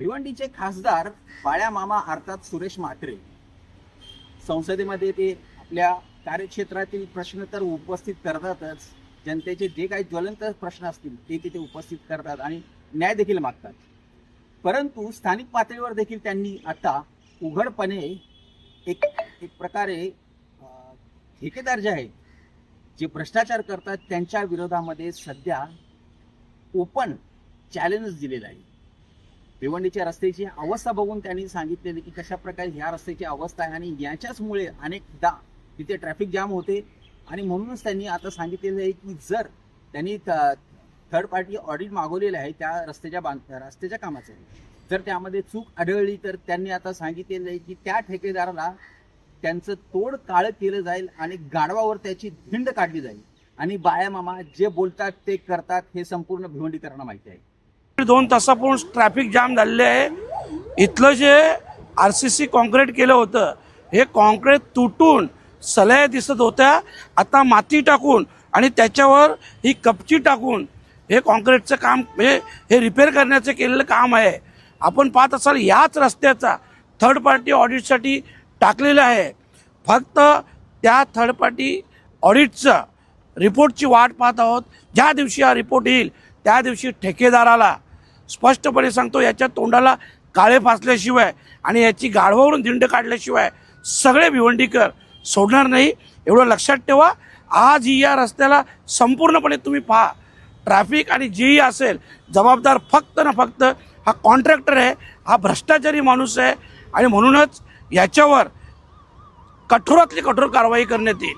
भिवंडीचे खासदार बाळ्या मामा अर्थात सुरेश म्हात्रे. संसदेमध्ये ते आपल्या कार्यक्षेत्रातील प्रश्न तर उपस्थित करतातच. जनतेचे जे काही ज्वलंत प्रश्न असतील ते तिथे उपस्थित करतात आणि न्याय देखील मागतात. परंतु स्थानिक पातळीवर देखील त्यांनी आता उघडपणे एक एक प्रकारे ठेकेदार जे आहेत जे भ्रष्टाचार करतात त्यांच्या विरोधामध्ये सध्या ओपन चॅलेंज दिलेलं आहे. भिवंडीच्या रस्त्याची अवस्था बघून त्यांनी सांगितलेली की कशा प्रकारे ह्या रस्त्याची अवस्था आहे आणि याच्याचमुळे अनेकदा तिथे ट्रॅफिक जाम होते. आणि म्हणूनच त्यांनी आता सांगितलेलं आहे की जर त्यांनी थर्ड पार्टी ऑडिट मागवलेलं आहे त्या रस्त्याच्या बांध रस्त्याच्या कामाचं जर त्यामध्ये चूक आढळली तर त्यांनी आता सांगितलेलं आहे की त्या ठेकेदाराला त्यांचं तोड काळं केलं जाईल आणि गाढवावर त्याची धिंड काढली जाईल. आणि बाया मामा जे बोलतात ते करतात हे संपूर्ण भिवंडीकरांना माहिती आहे. दोन तासापूर्वी ट्रॅफिक जाम झालेले आहे. इथलं जे आर सी सी कॉन्क्रीट केलं होतं हे कॉन्क्रीट तुटून सलया दिसत होत्या. आता माती टाकून आणि त्याच्यावर ही कपची टाकून हे कॉन्क्रीटचं काम म्हणजे हे रिपेअर करण्याचं केलेलं काम आहे. आपण पाहत असाल याच रस्त्याचा थर्ड पार्टी ऑडिटसाठी टाकलेलं आहे. फक्त त्या थर्ड पार्टी ऑडिटचं रिपोर्टची वाट पाहत आहोत. ज्या दिवशी हा रिपोर्ट येईल त्या दिवशी ठेकेदाराला स्पष्टपणे सांगतो याच्या तोंडाला काळे फासल्याशिवाय आणि याची गाढवावरून दिंड काढल्याशिवाय सगळे भिवंडीकर सोडणार नाही. एवढं लक्षात ठेवा. आज ही या रस्त्याला संपूर्णपणे तुम्ही पहा. ट्रॅफिक आणि जेही असेल जबाबदार फक्त ना फक्त हा कॉन्ट्रॅक्टर आहे हा भ्रष्टाचारी माणूस आहे आणि म्हणूनच याच्यावर कठोरातली कठोर कारवाई करण्यात येईल.